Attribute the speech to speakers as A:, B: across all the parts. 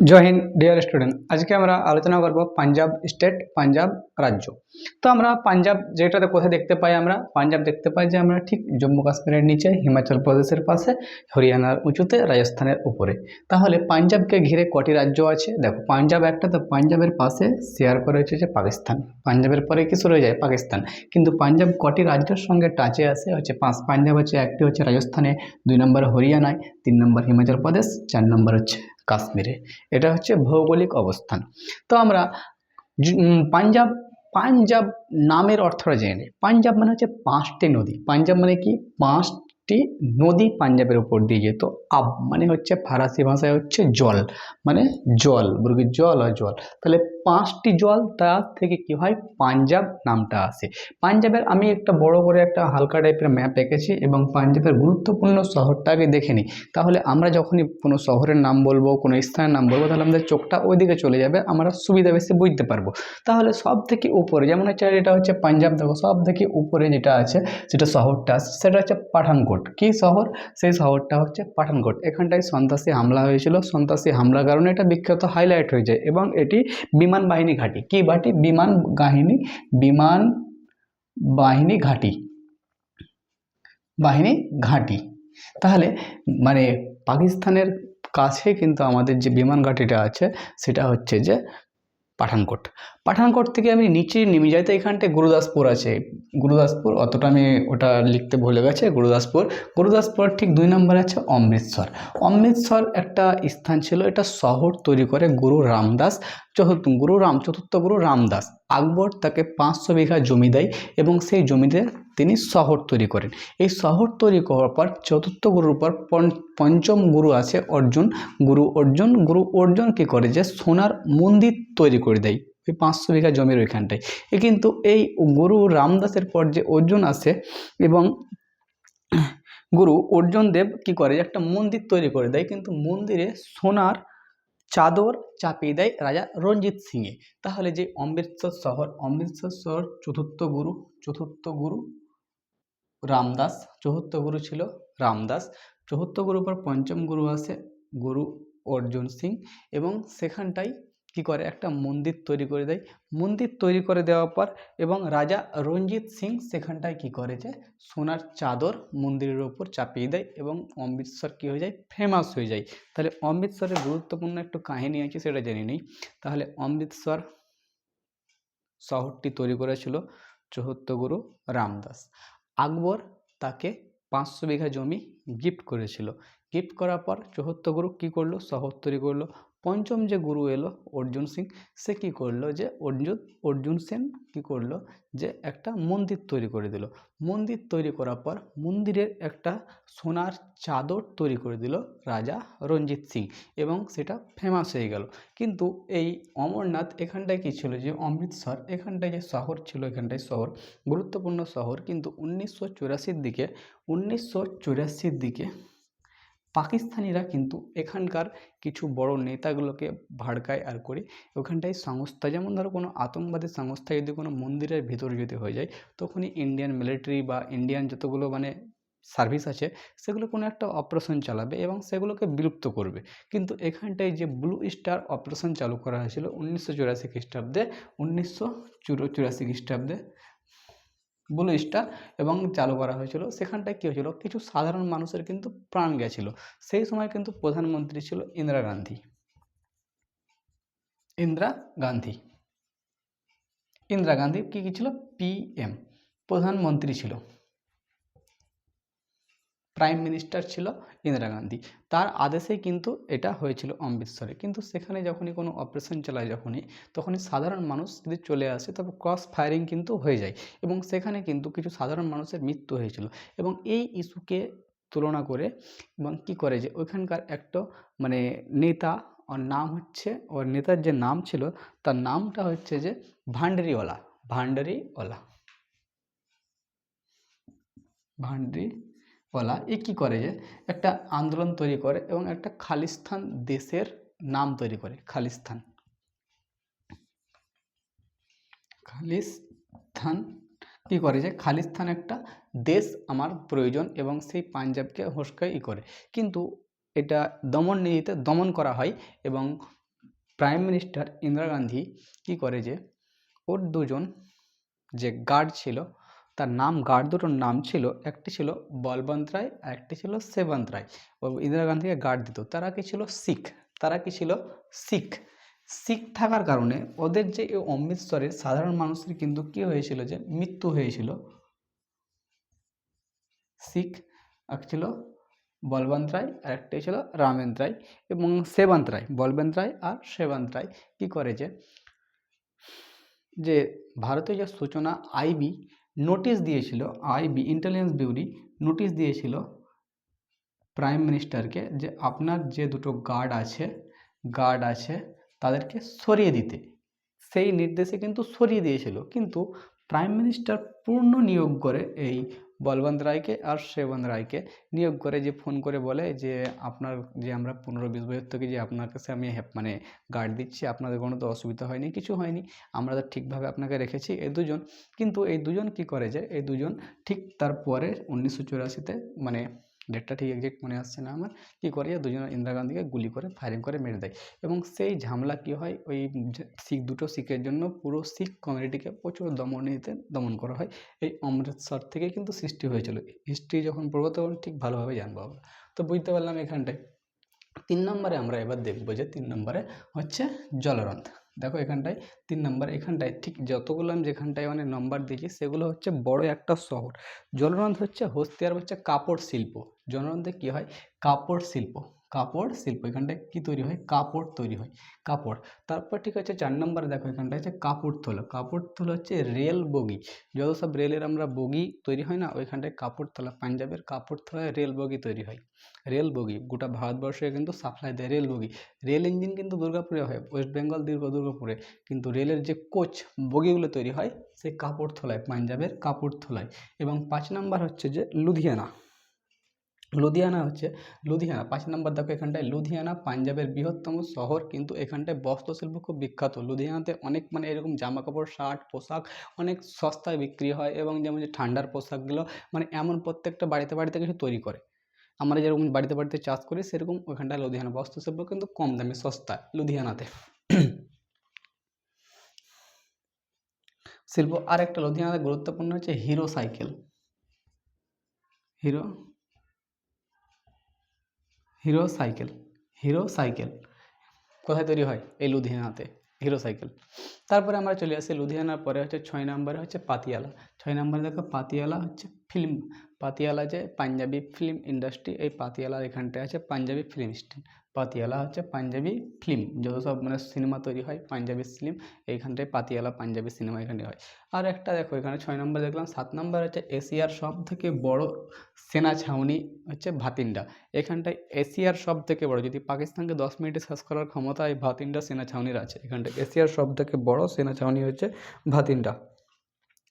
A: জয় Hind dear student আজকে আমরা আলোচনা করব পাঞ্জাব স্টেট পাঞ্জাব রাজ্য। তো আমরা পাঞ্জাব যেটাতে কোথায় দেখতে পাই আমরা? পাঞ্জাব দেখতে পাই যে আমরা ঠিক জম্মু কাশ্মীরের নিচে, হিমাচল প্রদেশের পাশে, হরিয়ানার উঁচুতে, রাজস্থানের উপরে। তাহলে পাঞ্জাবকে ঘিরে কটি রাজ্য আছে? দেখো, পাঞ্জাব একটা, তো পাঞ্জাবের পাশে শেয়ার করে হচ্ছে যে পাকিস্তান। পাঞ্জাবের পরে কি শুরু হয়ে যায়, পাকিস্তান। কিন্তু পাঞ্জাব কটি রাজ্যের সঙ্গে টাচে আছে? হচ্ছে পাঁচ, পাঞ্জাব হচ্ছে একটি, হচ্ছে রাজস্থানে, দুই নম্বর হরিয়ানায়, তিন নম্বর হিমাচল প্রদেশ, চার নম্বর হচ্ছে কাশ্মীরে। এটা হচ্ছে ভৌগোলিক অবস্থান। তো আমরা পাঞ্জাব পাঞ্জাব নামের অর্থটা জেনে নিই। পাঞ্জাব মানে হচ্ছে পাঁচটি নদী। পাঞ্জাব মানে কি? পাঁচটি নদী পাঞ্জাবের উপর দিয়ে যেত। আব মানে হচ্ছে ফারাসি ভাষায় হচ্ছে জল। মানে জল বর্গের জল আর জল। তাহলে পাঁচটি জল তার থেকে কি হয়? পাঞ্জাব নামটা আসে। পাঞ্জাবের আমি একটা বড় করে একটা হালকা টাইপের ম্যাপ এঁকেছি এবং পাঞ্জাবের গুরুত্বপূর্ণ শহরটাকে দেখে নিই। তাহলে আমরা যখনই কোনো শহরের নাম বলব, কোনো স্থানের নাম বলব, তাহলে আমাদের চোখটা ওইদিকে চলে যাবে, আমরা সুবিধা বেশি বুঝতে পারব। তাহলে সব থেকে উপরে যেমন হচ্ছে এটা হচ্ছে পাঞ্জাব, দেখো সব থেকে উপরে যেটা আছে, যেটা শহরটা আছে, সেটা হচ্ছে পাঠানকোট। কী শহর? সেই শহরটা হচ্ছে পাঠানকোট। এখানটায় সন্ত্রাসী হামলা হয়েছিল। সন্ত্রাসী হামলার কারণে এটা বিখ্যাত হাইলাইট হয়ে যায় এবং এটি বিমান বাহিনী ঘাঁটি। কী বাটি? বিমান বাহিনী বিমান বাহিনী ঘাঁটি। বাহিনী ঘাঁটি। তাহলে মানে পাকিস্তানের কাছে কিন্তু আমাদের যে বিমান ঘাঁটিটা আছে, সেটা হচ্ছে যে পাঠানকোট। পাঠানকোট থেকে আমি নিচে নেমে যাই, তো এখানটায় গুরুদাসপুর আছে। গুরুদাসপুর, অতটা আমি ওটা লিখতে ভুলে গেছে, গুরুদাসপুর। গুরুদাসপুর ঠিক দুই নম্বর আছে অমৃতসর। অমৃতসর একটা স্থান ছিল, এটা শহর তৈরি করে গুরু রামদাস চতুর্থ গুরু রাম, চতুর্থ গুরু রামদাস। আকবর তাকে পাঁচশো বিঘা জমি দেয় এবং সেই জমিতে তিনি শহর তৈরি করেন। এই শহর তৈরি করার পর চতুর্থ গুরুর পর পঞ্চ- পঞ্চম গুরু আছে অর্জুন। গুরু অর্জুন গুরু অর্জুন কী করে যে সোনার মন্দির তৈরি করে দেয় ওই পাঁচশো বিঘা জমির ওইখানটায়। এ কিন্তু এই গুরু রামদাসের পর যে অর্জুন আসে এবং গুরু অর্জুন দেব কী করে একটা মন্দির তৈরি করে দেয়, কিন্তু মন্দিরে সোনার চাদর চাপিয়ে দেয় রাজা রঞ্জিত সিংয়ে। তাহলে যে অমৃতসর শহর অমৃতসর শহর চতুর্থ গুরু চতুর্থ গুরু রামদাস, চতুর্থ গুরু ছিল রামদাস। চতুর্থ গুরু পর পঞ্চম গুরু আসে গুরু অর্জুন সিং এবং সেখানটাই কি করে? একটা মন্দির তৈরি করে দেয়। মন্দির তৈরি করে দেওয়ার পর এবং রাজা রঞ্জিত সিং সেখানটায় কি করে যে সোনার চাদর মন্দিরের ওপর চাপিয়ে দেয় এবং অমৃতসর কী হয়ে যায়? ফেমাস হয়ে যায়। তাহলে অমৃতসরের গুরুত্বপূর্ণ একটু কাহিনী আছে সেটা জেনে নিই। তাহলে অমৃতসর শহরটি তৈরি করেছিল চতুর্থ গুরু রামদাস। আকবর তাকে পাঁচশো বিঘা জমি গিফট করেছিল। গিফট করার পর চতুর্থ গুরু কী করল? শহর তৈরি করল। পঞ্চম যে গুরু এলো, অর্জুন সিং, সে কী করল যে, অর্জুন অর্জুন সেন কী করল যে, একটা মন্দির তৈরি করে দিল। মন্দির তৈরি করার পর মন্দিরের একটা সোনার চাদর তৈরি করে দিল রাজা রঞ্জিত সিং এবং সেটা ফেমাস হয়ে গেল। কিন্তু এই অমরনাথ এখানটায় কী ছিল যে, অমৃতসর এখানটায় যে শহর ছিল, এখানটায় শহর, গুরুত্বপূর্ণ শহর, কিন্তু উনিশশো চুরাশির দিকে, উনিশশো চুরাশির দিকে পাকিস্তানিরা কিন্তু এখানকার কিছু বড় নেতাগুলোকে ভাড়কায় আর করে ওখানটায় সংস্থা, যেমন ধরো কোনো আতঙ্কবাদী সংস্থা যদি কোনো মন্দিরের ভিতরে যদি হয়ে যায়, তখনই ইন্ডিয়ান মিলিটারি বা ইন্ডিয়ান যতগুলো মানে সার্ভিস আছে, সেগুলো কোনো একটা অপারেশন চালাবে এবং সেগুলোকে বিলুপ্ত করবে। কিন্তু এখানটায় যে ব্লু স্টার অপারেশন চালু করা হয়েছিল উনিশশো চুরাশি খ্রিস্টাব্দে, উনিশশো চুরাশি খ্রিস্টাব্দে ব্লু স্টার এবং চালু করা হয়েছিল। সেখানটায় কী হয়েছিল? কিছু সাধারণ মানুষের কিন্তু প্রাণ গেছিল। সেই সময় কিন্তু প্রধানমন্ত্রী ছিল ইন্দিরা গান্ধী। ইন্দিরা গান্ধী। ইন্দিরা গান্ধী কী কী ছিল? পিএম প্রধানমন্ত্রী ছিল। প্রাইম মিনিস্টার ছিল ইন্দিরা গান্ধী। তার আদেশেই কিন্তু এটা হয়েছিল অমৃতসরে। কিন্তু সেখানে যখনই কোনো অপারেশন চালায় যখনই, তখনই সাধারণ মানুষ যদি চলে আসে, তবে ক্রস ফায়ারিং কিন্তু হয়ে যায়। এবং সেখানে কিন্তু কিছু সাধারণ মানুষের মৃত্যু হয়েছিল। এবং এই ইস্যুকে তুলনা করে এবং কী করে যে ওইখানকার একটা মানে নেতা, ওর নাম হচ্ছে, ওর নেতার যে নাম ছিল, তার নামটা হচ্ছে যে ভান্ডারিওয়ালা ভান্ডারিওয়ালা ভান্ডারিওয়ালা এ কী করে যে? একটা আন্দোলন তৈরি করে এবং একটা খালিস্তান দেশের নাম তৈরি করে, খালিস্তান। খালিস্তান কী করে যে? খালিস্তান একটা দেশ আমার প্রয়োজন এবং সেই পাঞ্জাবকে হোসকায় ই করে। কিন্তু এটা দমন নীতিতে দমন করা হয় এবং প্রাইম মিনিস্টার ইন্দিরা গান্ধী কী করে যে? ওর দুজন যে গার্ড ছিল তার নাম গার্ড দুটোর নাম ছিল, একটি ছিল বলবন্ত রায় আর একটি ছিল সেবন্ত রায়। ও ইন্দিরা গান্ধীকে গার্ড দিত। তারা কি ছিল শিখ, তারা কি ছিল শিখ। শিখ থাকার কারণে ওদের যে অমৃতসরের সাধারণ মানুষের কিন্তু কী হয়েছিল যে, মৃত্যু হয়েছিল। শিখ, এক ছিল বলবন্ত রায় আর একটি ছিল রামেন্দ্র রায় এবং সেবন্ত রায়, বলবন্ত রায় আর সেবন্ত রায়। কী করে যে যে ভারতীয় যে সূচনা আইবি নোটিশ দিয়েছিল আইবি ইন্টেলিজেন্স বিউরি নোটিশ দিয়েছিল প্রাইম মিনিস্টারকে যে আপনার যে দুটো গার্ড আছে গার্ড আছে, তাদেরকে সরিয়ে দিতে। সেই নির্দেশে কিন্তু সরিয়ে দিয়েছিল। কিন্তু প্রাইম মিনিস্টার পূর্ণ নিয়োগ করে এই বলবন্ত রায়কে আর সেবন্ত রায়কে নিয়োগ করে যে ফোন করে বলে যে আপনার যে আমরা পনেরো বিশ বছর থেকে যে আপনার কাছে আমি হেপ- মানে গার্ড দিচ্ছি, আপনাদের কোনো তো অসুবিধা হয়নি, কিছু হয়নি, আমরা তো ঠিকভাবে আপনাকে রেখেছি, এই দুজন। কিন্তু এই দুজন কি করে যে, এই দুজন ঠিক তারপরে উনিশশো চুরাশিতে মানে ডেটটা ঠিক এক্সাক্ট মনে আসছে না আমার। কী করে? দুজন ইন্দিরা গান্ধীকে গুলি করে ফায়ারিং করে, মেরে দেয়। এবং সেই ঝামেলা কী হয়? ওই শিখ, দুটো শিখের জন্য পুরো শিখ কমিউনিটিকে প্রচুর দমনীতে দমন করা হয়। এই অমৃতসর থেকে কিন্তু সৃষ্টি হয়েছিল। হিস্ট্রি যখন পড়ব তখন ঠিক ভালোভাবে জানব আমরা। তো বুঝতে পারলাম এখানটায়। তিন নম্বরে আমরা এবার দেখব যে তিন নম্বরে হচ্ছে জলরন্থ দেখো এখানটায় তিন নম্বর এখানটায় ঠিক যতগুলো আমি যেখানটায় মানে নম্বর দিয়েছি সেগুলো হচ্ছে বড় একটা শহর। জলরন্ধ হচ্ছে হস্তিয়ার হচ্ছে কাপড় শিল্প জলরন্ধে কী হয়? কাপড় শিল্প কাপড়, শিল্প, এখানটায় কী তৈরি হয়? কাপড় তৈরি হয়। কাপড়। তারপর ঠিক আছে, চার নম্বরে দেখো, এখানটায় হচ্ছে কাপড়থলা কাপড়থলা হচ্ছে রেল বগি। যত সব রেলের আমরা বগি তৈরি হয় না, ওইখানটায় কাপড়থলা পাঞ্জাবের কাপড় কাপড়থলায় রেল বগি তৈরি হয়। Rail bogie. গোটা ভারতবর্ষে কিন্তু সাপ্লাই দেয় রেল বগি। রেল ইঞ্জিন কিন্তু দুর্গাপুরে হয়, ওয়েস্ট বেঙ্গল দীর্ঘ দুর্গাপুরে। কিন্তু রেলের যে কোচ বগিগুলো তৈরি হয়, সেই কাপড়থলায় পাঞ্জাবের কাপড়থলায় এবং পাঁচ নাম্বার হচ্ছে যে লুধিয়ানা। লুধিয়ানা হচ্ছে, লুধিয়ানা, পাঁচ নম্বর দেখো এখানটায়, লুধিয়ানা পাঞ্জাবের বৃহত্তম শহর, কিন্তু এখানটায় বস্ত্রশিল্প খুব বিখ্যাত। লুধিয়ানাতে অনেক মানে এরকম জামা কাপড় শার্ট, পোশাক অনেক সস্তায় বিক্রি হয় এবং যেমন যে ঠান্ডার পোশাকগুলো মানে এমন প্রত্যেকটা বাড়িতে বাড়িতে কিছু তৈরি করে। আমরা যেরকম বাড়িতে বাড়িতে চাষ করি, সেরকম ওখানটায় লুধিয়ানা বস্ত্রশিল্প কিন্তু কম দামে সস্তা লুধিয়ানাতে। শিল্প আর একটা লুধিয়ানাতে গুরুত্বপূর্ণ হচ্ছে hero cycle. Hero? Hero cycle hero cycle. কোথায় তৈরি হয়? এই লুধিয়ানাতে, হিরো সাইকেল। তারপরে আমরা চলে আসি লুধিয়ানার পরে হচ্ছে ছয় নম্বরে হচ্ছে পাতিয়ালা। ছয় নম্বরে দেখো পাতিয়ালা হচ্ছে ফিল্ম পাতিয়ালা যে পাঞ্জাবি ফিল্ম ইন্ডাস্ট্রি এই পাতিয়ালার এখানটায় আছে পাঞ্জাবি ফিল্ম স্ট্রিট পাতিয়ালা হচ্ছে পাঞ্জাবি ফিল্ম যত সব মানে সিনেমা তৈরি হয়, পাঞ্জাবি ফিল্ম এইখানটায় পাতিয়ালা, পাঞ্জাবি সিনেমা এখানে হয়। আর একটা দেখো, এখানে ছয় নম্বর দেখলাম, সাত নম্বর হচ্ছে এশিয়ার সব থেকে বড় সেনা ছাউনি হচ্ছে ভাতিন্ডা। এখানটায় এশিয়ার সব থেকে বড়, যদি পাকিস্তানকে দশ মিনিটে শেষ করার ক্ষমতা এই ভাতিন্ডা সেনা ছাউনির আছে, এখানটায় এশিয়ার সব থেকে বড় সেনা ছাউনি হচ্ছে ভাতিন্ডা।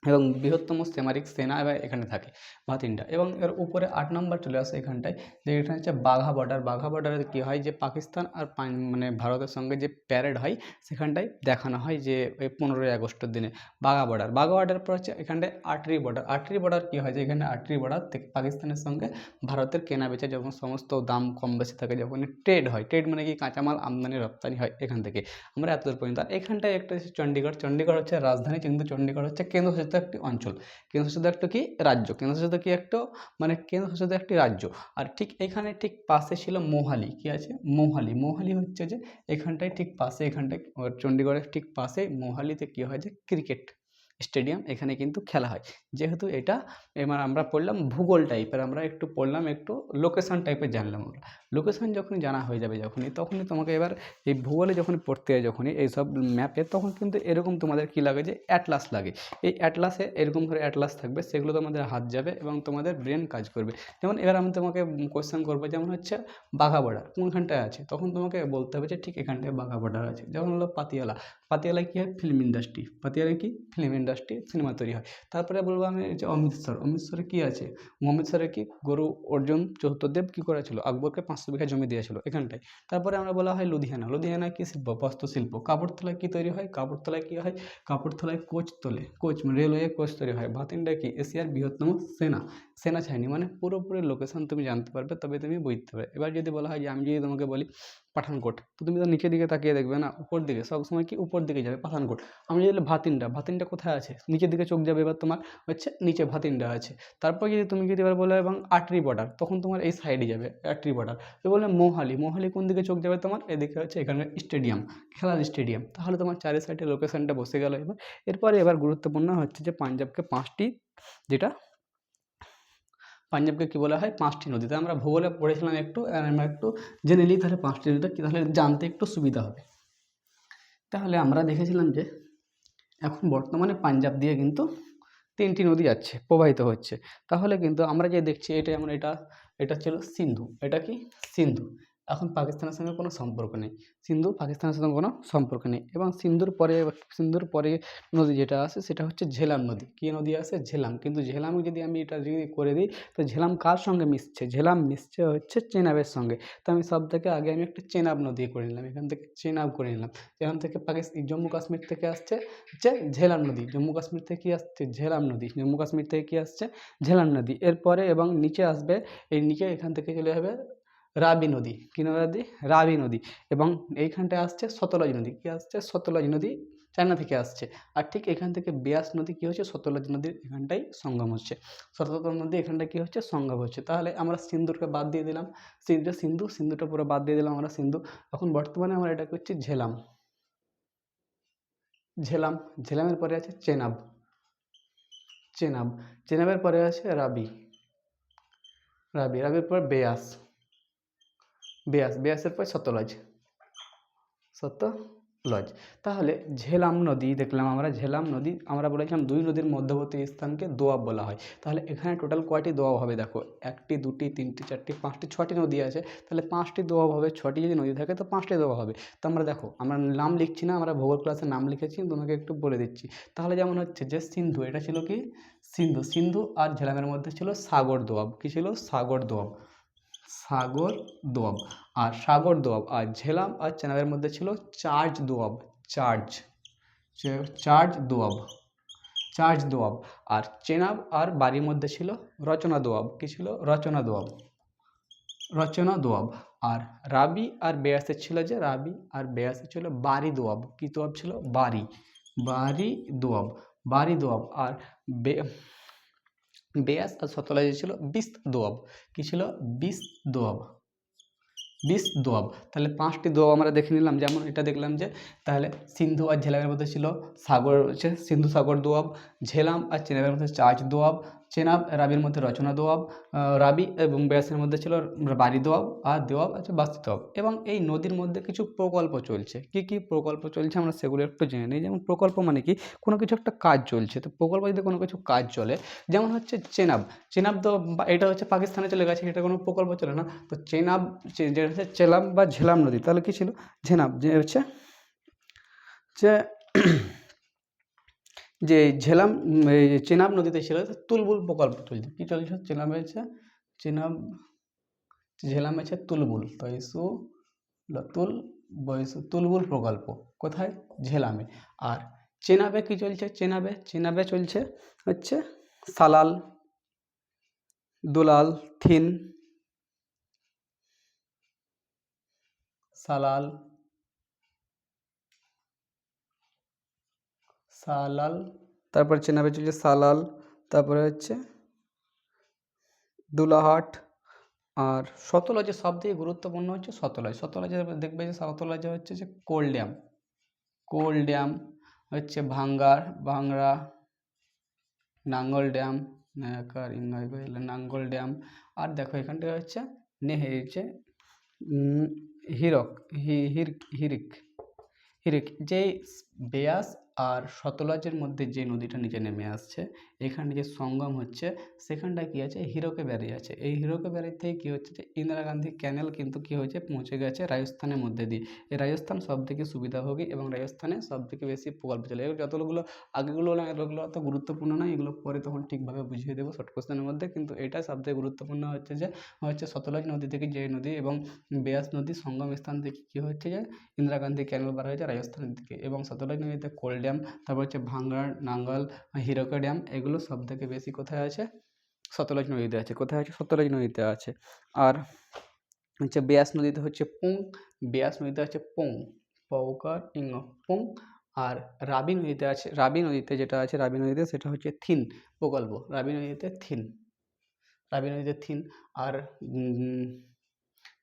A: এবং বৃহত্তম সামরিক সেনা এবার এখানে থাকে ভাতিন্ডা এবং এর উপরে আট নম্বর চলে আসে এখানটায়, যে এখানে হচ্ছে বাঘা বর্ডার বাঘা বর্ডারে কী হয় যে পাকিস্তান আর মানে ভারতের সঙ্গে যে প্যারেড হয়, সেখানটায় দেখানো হয় যে ওই পনেরোই আগস্টের দিনে বাঘা বর্ডার বাঘা বর্ডার পর হচ্ছে এখানটায় আটরি বর্ডার আটরি বর্ডার কী হয় যে এখানে আটরি বর্ডার থেকে পাকিস্তানের সঙ্গে ভারতের কেনা বেচা যখন সমস্ত দাম কম বেশি থাকে যখন ট্রেড হয়। ট্রেড মানে কি? কাঁচামাল আমদানি, রপ্তানি হয় এখান থেকে। আমরা এতদূর পর্যন্ত। আর এখানটায় একটা চণ্ডীগড় চণ্ডীগড় হচ্ছে রাজধানী, কিন্তু চণ্ডীগড় হচ্ছে কেন্দ্রশাসিত একটি অঞ্চল। কেন্দ্রশাসিত একটা কি? রাজ্য। কেন্দ্রশাসিত কি একটা? মানে কেন্দ্রশাসিত একটি রাজ্য। আর ঠিক এখানে ঠিক পাশে ছিল মোহালি। কি আছে? মোহালি। মোহালি হচ্ছে যে এখানটায় ঠিক পাশে, এখানটায় চণ্ডীগড়ের ঠিক পাশে মোহালিতে কী হয় যে ক্রিকেট স্টেডিয়াম, এখানে কিন্তু খেলা হয়। যেহেতু এটা এবার আমরা পড়লাম ভূগোল টাইপের আমরা একটু পড়লাম একটু লোকেশন টাইপের জানলাম আমরা। লোকেশন যখনই জানা হয়ে যাবে যখনই, তখনই তোমাকে এবার এই ভূগোলে যখন পড়তে হয় যখনই এইসব ম্যাপে তখন কিন্তু এরকম তোমাদের কী লাগে যে অ্যাটলাস লাগে। এই অ্যাটলাসে এরকম করে অ্যাটলাস থাকবে, সেগুলো তোমাদের হাত যাবে এবং তোমাদের ব্রেন কাজ করবে। যেমন এবার আমি তোমাকে কোয়েশ্চেন করব, যেমন হচ্ছে বাঘা বর্ডার কোনখানটায় আছে? তখন তোমাকে বলতে হবে যে ঠিক এখানটায় বাঘা বর্ডার আছে। যেমন হলো পাতিয়ালা। পাতিয়ালায় কী হয়? ফিল্ম ইন্ডাস্ট্রি পাতিয়ালায় কি? ফিল্ম ইন্ডাস্ট্রি সিনেমা তৈরি হয়। তারপরে বলব আমি যে অমৃতসর অমৃতসরে কী আছে? অমৃতসরে কি? গরু অর্জুন চতুর্দেব কী করেছিল? আকবরকে পাঁচশো বিঘা জমি দিয়েছিল এখানটায়। তারপরে আমরা বলা হয় লুধিয়ানা। লুধিয়ানা কী শিল্প? বস্ত্রশিল্প। কাপড়তলায় কী তৈরি হয়? কাপড়তলায় কী হয়? কাপড়তলায় কোচ তোলে। কোচ মানে রেলওয়ে কোচ তৈরি হয়। ভাতিন্ডা কি? এশিয়ার বৃহত্তম সেনা। সেনাছাইনি মানে পুরোপুরি লোকেশন তুমি জানতে পারবে, তবে তুমি বুঝতে পারবে। এবার যদি বলা হয় যে আমি যদি তোমাকে বলি পাঠানকোট, তো তুমি তো নিচের দিকে তাকিয়ে দেখবে না, উপর দিকে, সবসময় কি উপর দিকে যাবে? পাঠানকোট। আমি যদি বলি ভাতিন্ডা ভাতিন্ডা কোথায় আছে? নিচের দিকে চোখ যাবে এবার তোমার হচ্ছে নিচে ভাতিন্ডা আছে। তারপর যদি তুমি যদি এবার বলো এবং আটরি বর্ডার তখন তোমার এই সাইডে যাবে আটরি বর্ডার তো বললে মোহালি মোহালি কোন দিকে চোখ যাবে তোমার? এদিকে হচ্ছে এখানে স্টেডিয়াম খেলার স্টেডিয়াম তাহলে তোমার চারি সাইডে লোকেশনটা বসে গেল। এবার, এরপরে এবার গুরুত্বপূর্ণ হচ্ছে যে পাঞ্জাবকে পাঁচটি, যেটা পাঞ্জাবকে কী বলা হয়? পাঁচটি নদী। তাই আমরা ভূগোলে পড়েছিলাম একটু আমরা একটু জেনে নিই তাহলে পাঁচটি নদীটা কী, তাহলে জানতে একটু সুবিধা হবে। তাহলে আমরা দেখেছিলাম যে এখন বর্তমানে পাঞ্জাব দিয়ে কিন্তু তিনটি নদী যাচ্ছে, প্রবাহিত হচ্ছে। তাহলে কিন্তু আমরা যে দেখছি, এটা যেমন এটা এটা ছিল সিন্ধু। এটা কি? সিন্ধু। এখন পাকিস্তানের সঙ্গে কোনো সম্পর্ক নেই। সিন্ধু পাকিস্তানের সঙ্গে কোনো সম্পর্ক নেই এবং সিন্ধুর পরে সিন্ধুর পরে নদী যেটা আছে সেটা হচ্ছে ঝেলাম নদী। কী নদী আছে? ঝেলাম। কিন্তু ঝেলাম যদি আমি এটা যদি করে দিই, তো ঝেলাম কার সঙ্গে মিশছে? ঝেলাম মিশছে হচ্ছে চেনাবের সঙ্গে। তো আমি সব থেকে আগে আমি একটা চেনাব নদী করে নিলাম। এখান থেকে চেনাব করে নিলাম। এখান থেকে পাকিস্তান জম্মু কাশ্মীর থেকে আসছে হচ্ছে ঝেলাম নদী। জম্মু কাশ্মীর থেকে কী আসছে? ঝেলাম নদী। জম্মু কাশ্মীর থেকে কী আসছে? ঝেলাম নদী। এরপরে এবং নিচে আসবে, এই নিচে এখান থেকে চলে যাবে রাবি নদী। কী নদী রাবি? নদী। এবং এইখানটায় আসছে সতলজ নদী। কী আসছে? সতলজ নদী চায়না থেকে আসছে। আর ঠিক এখান থেকে বেয়াস নদী কী হচ্ছে? সতলজ নদীর এখানটাই সঙ্গম হচ্ছে। সতলজ নদী এখানটায় কী হচ্ছে? সঙ্গম হচ্ছে। তাহলে আমরা সিন্ধুরকে বাদ দিয়ে দিলাম। সিন্ধু সিন্ধু সিন্ধুটা পুরো বাদ দিয়ে দিলাম আমরা সিন্ধু। এখন বর্তমানে আমরা এটাকে হচ্ছে ঝেলাম। ঝেলাম। ঝেলামের পরে আছে চেনাব। চেনাব। চেনাবের পরে আছে রাবি। রাবি। রাবির পর বেয়াস। বেয়াস, বেয়াসের পর সতলজ সতলজ তাহলে ঝেলাম নদী দেখলাম আমরা, ঝেলাম নদী আমরা বলেছিলাম দুই নদীর মধ্যবর্তী স্থানকে দোয়াব বলা হয়। তাহলে এখানে টোটাল কয়টি দোয়াব হবে দেখো? একটি, দুটি, তিনটি, চারটি, পাঁচটি ছটি নদী আছে। তাহলে পাঁচটি দোয়াব হবে ছটি যদি নদী থাকে তো পাঁচটি দোয়াব হবে। তো আমরা দেখো, আমরা নাম লিখছি না, আমরা ভূগোল ক্লাসে নাম লিখেছি, তোমাকে একটু বলে দিচ্ছি। তাহলে যেমন হচ্ছে যে সিন্ধু, এটা ছিল কি? সিন্ধু সিন্ধু আর ঝেলামের মধ্যে ছিল সাগর দোয়াব। কী ছিল? সাগর দোয়াব। সাগর দোয়াব। আর সাগর দোয়াব আর ঝেলাম আর চেনাবের মধ্যে ছিল charge doab, charge. Charge doab charge doab. আর চেনাব আর বাড়ির মধ্যে ছিল রচনা দোয়াব। কী ছিল? রচনা দোয়াব। রচনা দোয়াব। আর রাবি আর বেয়াসে ছিল যে রাবি আর বেয়াসে ছিল বাড়ি দোয়াব। কী দোয়াব ছিল? বাড়ি। বাড়ি দোয়াব। বাড়ি দোয়াব। আর বে বেয়াস আর সতলাজে ছিল বিস দোয়াব। কী ছিল? বিস দোয়াব। বিস দোয়াব। তাহলে পাঁচটি দোয়াব আমরা দেখে নিলাম। যেমন এটা দেখলাম যে, তাহলে সিন্ধু আর ঝেলামের মধ্যে ছিল সাগর, হচ্ছে সিন্ধু সাগর দোয়াব, ঝেলাম আর চেনাবের মধ্যে চার্চ দোয়াব চেনাব রাবির মধ্যে রচনা দোয়াব রাবি এবং ব্যাসের মধ্যে ছিল বাড়ি দোয়াব আর দোয়াব আছে বাস্তি দোয়াব এবং এই নদীর মধ্যে কিছু প্রকল্প চলছে। কি কি প্রকল্প চলছে আমরা সেগুলো একটু জেনে নিই। যেমন প্রকল্প মানে কি? কোনো কিছু একটা কাজ চলছে। তো প্রকল্প যদি কোনো কিছু কাজ চলে, যেমন হচ্ছে চেনাব। চেনাব তো এটা হচ্ছে পাকিস্তানে চলে গেছে, এটা কোনো প্রকল্প চলে না। তো চেনাব যেটা হচ্ছে চেলাম বা ঝেলাম নদী, তাহলে কী ছিল? ঝেনাব, যে হচ্ছে, যে যে ঝেলাম চেনাব নদীতে ছিল তুলবুল প্রকল্প চলছে কী চলছে? চেনাব হচ্ছে চেনাব, ঝেলাম হচ্ছে তুলবুল, তৈসু, লতুল বয়সু তুলবুল প্রকল্প। কোথায়? ঝেলামে। আর চেনাবে কী চলছে? চেনাবে চেনাবে চলছে হচ্ছে সালাল, দুলাল, থিন, সালাল সালাল। তারপর চেনাবে চলছে সালাল, তারপরে হচ্ছে দুলাহাট। আর সতলজে সব থেকে গুরুত্বপূর্ণ হচ্ছে সতলজ। সতলজে দেখবে যে সতলজে হচ্ছে যে কোল ড্যাম কোল ড্যাম হচ্ছে ভাঙ্গার ভাংরা নাঙ্গল ড্যাম ইঙ্গাই নাঙ্গল ড্যাম আর দেখো এখানটা হচ্ছে নেহে হচ্ছে হিরক হির, হিরিক। হিরিক, যেই বেয়াস আর সতলজের মধ্যে যে নদীটা নিচে নেমে আসছে এখানে যে সঙ্গম হচ্ছে, সেখানটায় কী আছে? হিরোকে ব্যারি আছে। এই হিরোকে ব্যারি থেকে কী হচ্ছে যে, ইন্দিরা গান্ধী ক্যানেল কিন্তু কী হয়েছে? পৌঁছে গেছে রাজস্থানের মধ্যে দিয়ে। এই রাজস্থান সব থেকে সুবিধাভোগী এবং রাজস্থানে সব থেকে বেশি প্রকল্প চলে এবার যতগুলো, আগেগুলো এগুলো অত গুরুত্বপূর্ণ নয়, এগুলো পরে তখন ঠিকভাবে বুঝিয়ে দেবো শর্ট কোশ্চেনের মধ্যে। কিন্তু এটা সবথেকে গুরুত্বপূর্ণ হচ্ছে যে, হচ্ছে সতলজ নদী থেকে যে নদী এবং বেয়াস নদী সঙ্গম স্থান থেকে কী হচ্ছে যে, ইন্দিরা গান্ধী ক্যানেল বার হয়েছে রাজস্থানের দিকে। এবং সতলজ নদীতে কোল ড্যাম তারপর হচ্ছে ভাঙ্গার, নাঙ্গল, হিরোকা ড্যাম এগুলো সব থেকে বেশি কোথায় আছে? সতলজ নদীতে আছে। কোথায় আছে? সতলজ নদীতে আছে। আর হচ্ছে বেয়াস নদীতে হচ্ছে পুং। বেয়াস নদীতে আছে পুং, পৌকার ইং পুং। আর রাবি নদীতে আছে, রাবি নদীতে যেটা আছে, রাবি নদীতে সেটা হচ্ছে থিন প্রকল্প। রাবি নদীতে থিন। রাবি নদীতে থিন। আর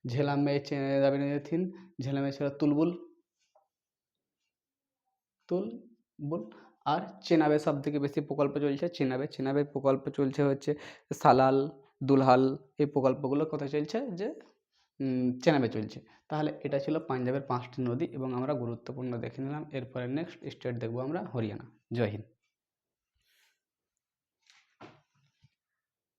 A: ঝেলামে রাবি নদীতে থিন। ঝেলামে ছিল তুলবুল। তুলবুল। আর চেনাবে সব থেকে বেশি প্রকল্প চলছে, চেনাবে চেনাবে প্রকল্প চলছে হচ্ছে সালাল, দুলহাল, এই প্রকল্পগুলো কোথায় চলছে যে চেনাবে চলছে। তাহলে এটা ছিল পাঞ্জাবের পাঁচটি নদী এবং আমরা গুরুত্বপূর্ণ দেখে নিলাম। এরপরে নেক্সট স্টেট দেখব আমরা হরিয়ানা। জয় হিন্দ।